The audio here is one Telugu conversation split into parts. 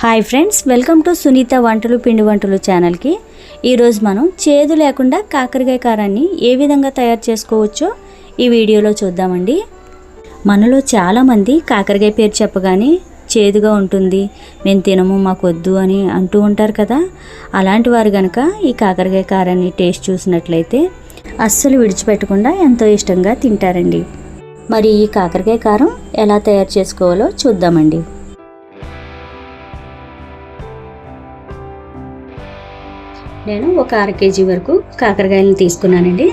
Hi friends welcome to Sunitha వంటలు పిండి వంటలు ఛానల్కి. ఈరోజు మనం చేదు లేకుండా కాకరకాయ కారాన్ని ఏ విధంగా తయారు చేసుకోవచ్చో ఈ వీడియోలో చూద్దామండి. మనలో చాలామంది కాకరకాయ పేరు చెప్పగానే చేదుగా ఉంటుంది మేము తినము మాకు వద్దు అని అంటూ ఉంటారు కదా. అలాంటి వారు కనుక ఈ కాకరకాయ కారాన్ని టేస్ట్ చూసినట్లయితే అస్సలు విడిచిపెట్టకుండా ఎంతో ఇష్టంగా తింటారండి. మరి ఈ కాకరకాయ కారం ఎలా తయారు చేసుకోవాలో చూద్దామండి. నేను ఒక అర కేజీ వరకు కాకరకాయలను తీసుకున్నానండి.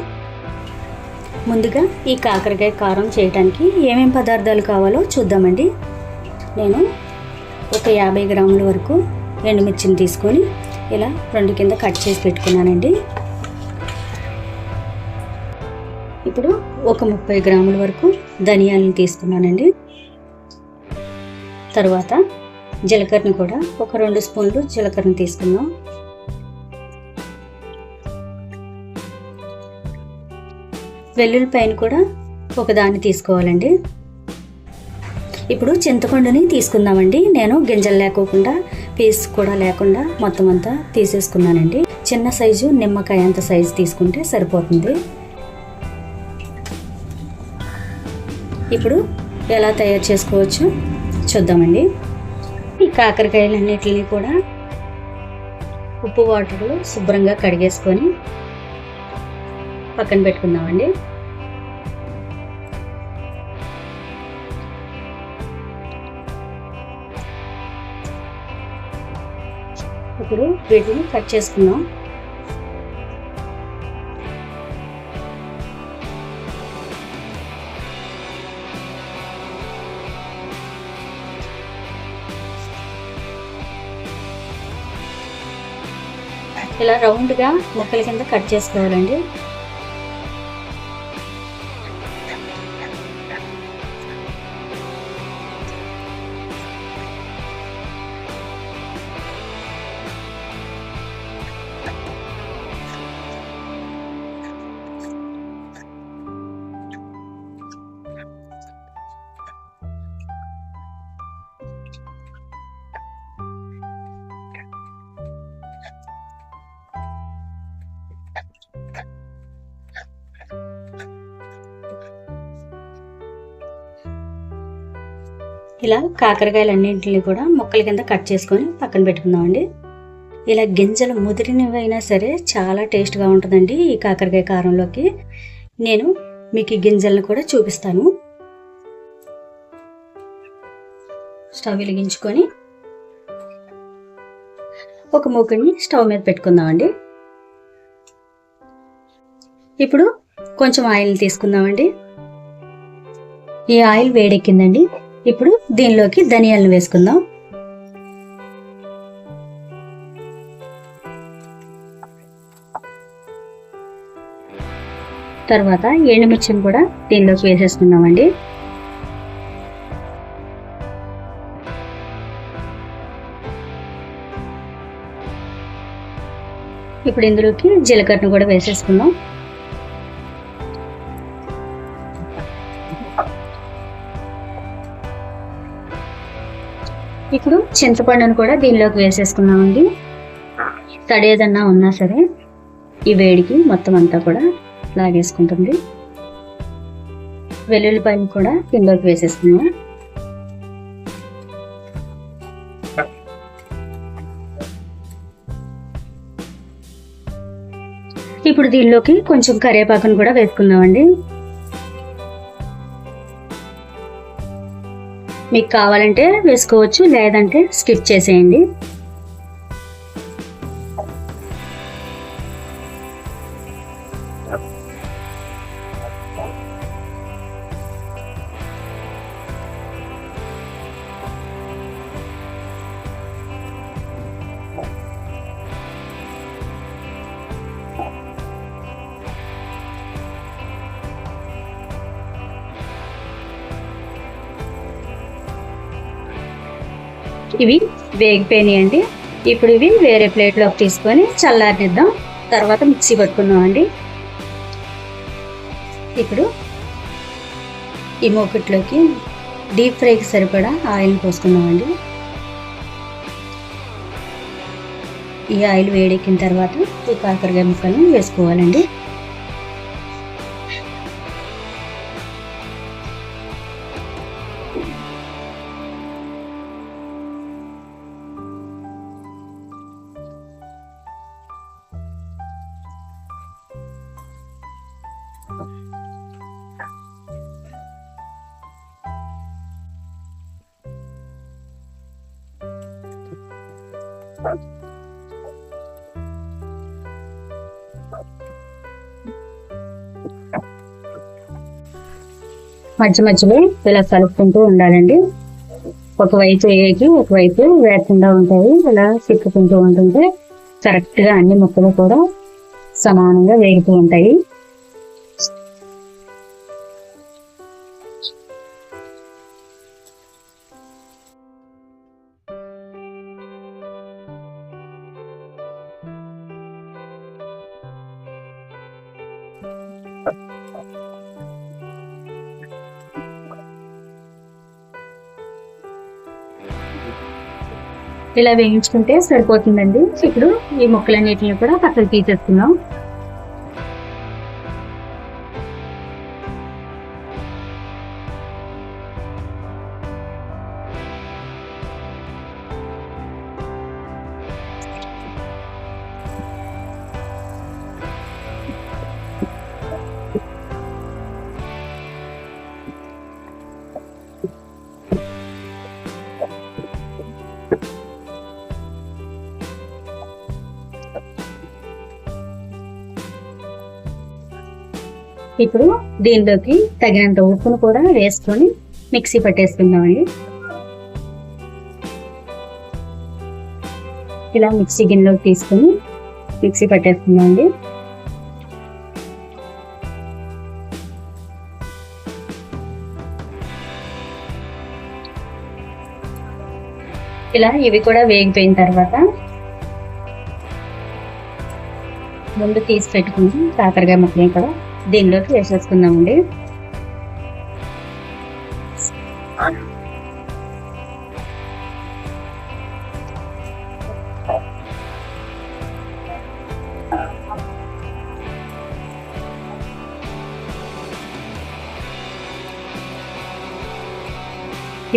ముందుగా ఈ కాకరకాయ కారం చేయడానికి ఏమేం పదార్థాలు కావాలో చూద్దామండి. నేను ఒక యాభై గ్రాముల వరకు ఎండుమిర్చిని తీసుకొని ఇలా రెండు కింద కట్ చేసి పెట్టుకున్నానండి. ఇప్పుడు ఒక ముప్పై గ్రాముల వరకు ధనియాలను తీసుకున్నానండి. తర్వాత జీలకర్రని కూడా ఒక రెండు స్పూన్లు జీలకర్రని తీసుకున్నాం వెల్లుల్లిపాయను కూడా ఒకదాన్ని తీసుకోవాలండి. ఇప్పుడు చింతపండుని తీసుకుందామండి. నేను గింజలు లేకోకుండా పీస్ కూడా లేకుండా మొత్తం అంతా తీసేసుకున్నానండి. చిన్న సైజు నిమ్మకాయ అంత సైజు తీసుకుంటే సరిపోతుంది. ఇప్పుడు ఎలా తయారు చేసుకోవచ్చు చూద్దామండి. ఈ కాకరకాయలన్నిటిని కూడా ఉప్పు వాటర్లో శుభ్రంగా కడిగేసుకొని పక్కన పెట్టుకుందామండి. ఇప్పుడు వీటిని కట్ చేసుకుందాం. ఇలా రౌండ్గా ముక్కల కింద కట్ చేసుకోవాలండి. ఇలా కాకరకాయలన్నింటినీ కూడా ముక్కల కింద కట్ చేసుకొని పక్కన పెట్టుకుందామండి. ఇలా గింజలు ముదిరినవైనా సరే చాలా టేస్ట్గా ఉంటుందండి ఈ కాకరకాయ కారంలోకి. నేను మీకు ఈ గింజలను కూడా చూపిస్తాను. స్టవ్ వెలిగించుకొని ఒక మూకుడిని స్టవ్ మీద పెట్టుకుందామండి. ఇప్పుడు కొంచెం ఆయిల్ తీసుకుందామండి. ఈ ఆయిల్ వేడెక్కిందండి. ఇప్పుడు దీనిలోకి ధనియాలను వేసుకుందాం. తర్వాత ఎండుమిర్చిని కూడా దీనిలోకి వేసేసుకున్నామండి ఇప్పుడు ఇందులోకి జీలకర్రను కూడా వేసేసుకుందాం. ఇప్పుడు చింతపండును కూడా దీనిలోకి వేసేసుకున్నామండి. తడి ఏదన్నా ఉన్నా సరే ఈ వేడికి మొత్తం అంతా కూడా లాగేసుకుంటుంది. వెల్లుల్లిపాయలు కూడా కిందకి వేసేసుకున్నాం ఇప్పుడు దీనిలోకి కొంచెం కరివేపాకును కూడా వేసుకుందామండి. మీకు కావాలంటే వేసుకోవచ్చు లేదంటే స్కిప్ చేసేయండి. ఇవి వేగిపోయినాయండి ఇప్పుడు ఇవి వేరే ప్లేట్లోకి తీసుకొని చల్లారనిద్దాం తర్వాత మిక్సీ పట్టుకుందాం అండి. ఇప్పుడు ఈ మూకుట్లోకి డీప్ ఫ్రైకి సరిపడా ఆయిల్ పోసుకుందామండి ఈ ఆయిల్ వేడెక్కిన తర్వాత ఈ కాకరకాయ ముక్కలను వేసుకోవాలండి. మధ్య మధ్యలో ఇలా కలుపుకుంటూ ఉండాలండి. ఒకవైపు వేగి ఒకవైపు వేకుండా ఉంటాయి. ఇలా చిక్కుకుంటూ ఉంటుంటే కరెక్ట్గా అన్ని ముక్కలు కూడా సమానంగా వేగుతూ ఉంటాయి. ఇలా వేయించుకుంటే సరిపోతుందండి. ఇప్పుడు ఈ ముక్కలన్నిటిని కూడా పక్కకు తీసేస్తున్నాం ఇప్పుడు దీనిలోకి తగినంత ఉప్పును కూడా వేసుకొని మిక్సీ పట్టేసుకుందామండి. ఇలా మిక్సీ గిన్నెలోకి తీసుకొని మిక్సీ పట్టేసుకుందామండి. ఇలా ఇవి కూడా వేగిపోయిన తర్వాత ముందు తీసి పెట్టుకుని కాకరకాయ ముక్కని కూడా దీనిలోకి వేసేసుకుందామండి.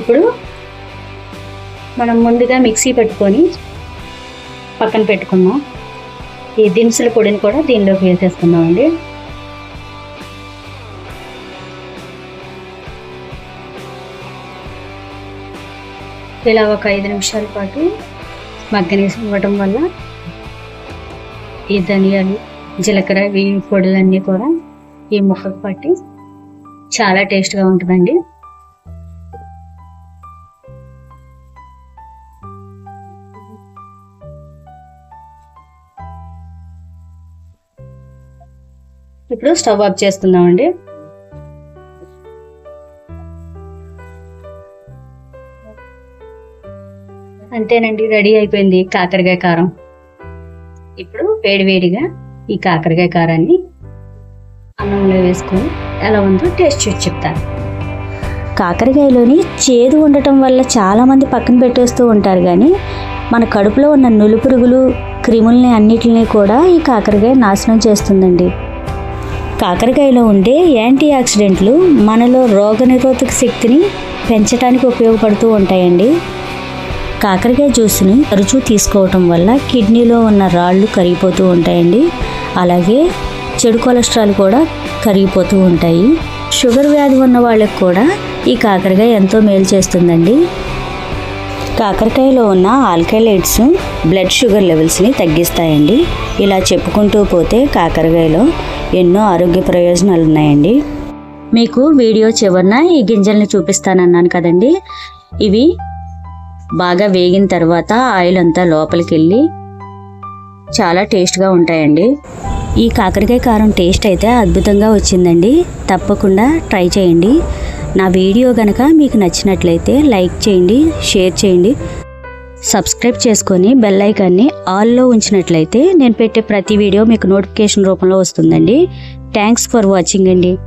ఇప్పుడు మనం ముందుగా మిక్సీ పెట్టుకొని పక్కన పెట్టుకున్నాం ఈ దినుసుల పొడిని కూడా దీనిలోకి వేసేసుకుందామండి. ఇలా ఒక ఐదు నిమిషాల పాటు మగ్గనేసి ఇవ్వటం వల్ల ఈ ధనియాలు జీలకర్ర ఈ పొడులన్నీ కూడా ఈ ముక్కకు పట్టి చాలా టేస్ట్గా ఉంటుందండి. ఇప్పుడు స్టవ్ ఆఫ్ చేస్తున్నామండి. అంతేనండి రెడీ అయిపోయింది కాకరకాయ కారం. ఇప్పుడు వేడివేడిగా ఈ కాకరకాయ కారాన్ని అన్నంలో వేసుకొని ఎలా ఉందో టేస్ట్ చూసి చెప్తాను. కాకరకాయలోని చేదు ఉండటం వల్ల చాలామంది పక్కన పెట్టేస్తూ ఉంటారు కానీ మన కడుపులో ఉన్న నులుపురుగులు క్రిముల్ని అన్నిటిని కూడా ఈ కాకరకాయ నాశనం చేస్తుందండి. కాకరకాయలో ఉండే యాంటీ ఆక్సిడెంట్లు మనలో రోగనిరోధక శక్తిని పెంచడానికి ఉపయోగపడుతూ ఉంటాయండి. కాకరకాయ జ్యూస్ని తరచూ తీసుకోవటం వల్ల కిడ్నీలో ఉన్న రాళ్ళు కరిగిపోతూ ఉంటాయండి. అలాగే చెడు కొలెస్ట్రాల్ కూడా కరిగిపోతూ ఉంటాయి. షుగర్ వ్యాధి ఉన్న వాళ్ళకి కూడా ఈ కాకరకాయ ఎంతో మేలు చేస్తుందండి. కాకరకాయలో ఉన్న ఆల్కలైడ్స్ బ్లడ్ షుగర్ లెవెల్స్ని తగ్గిస్తాయండి. ఇలా చెప్పుకుంటూ పోతే కాకరకాయలో ఎన్నో ఆరోగ్య ప్రయోజనాలు ఉన్నాయండి. మీకు వీడియో చివరన ఈ గింజల్ని చూపిస్తానన్నాను కదండి. ఇవి బాగా వేగిన తర్వాత ఆయిల్ అంతా లోపలికి వెళ్ళి చాలా టేస్ట్గా ఉంటాయండి. ఈ కాకరకాయ కారం టేస్ట్ అయితే అద్భుతంగా వచ్చిందండి. తప్పకుండా ట్రై చేయండి. నా వీడియో కనుక మీకు నచ్చినట్లయితే లైక్ చేయండి షేర్ చేయండి. సబ్స్క్రైబ్ చేసుకొని బెల్ ఐకాన్ని ఆల్లో ఉంచినట్లయితే నేను పెట్టే ప్రతి వీడియో మీకు నోటిఫికేషన్ రూపంలో వస్తుందండి. థ్యాంక్స్ ఫర్ వాచింగ్ అండి.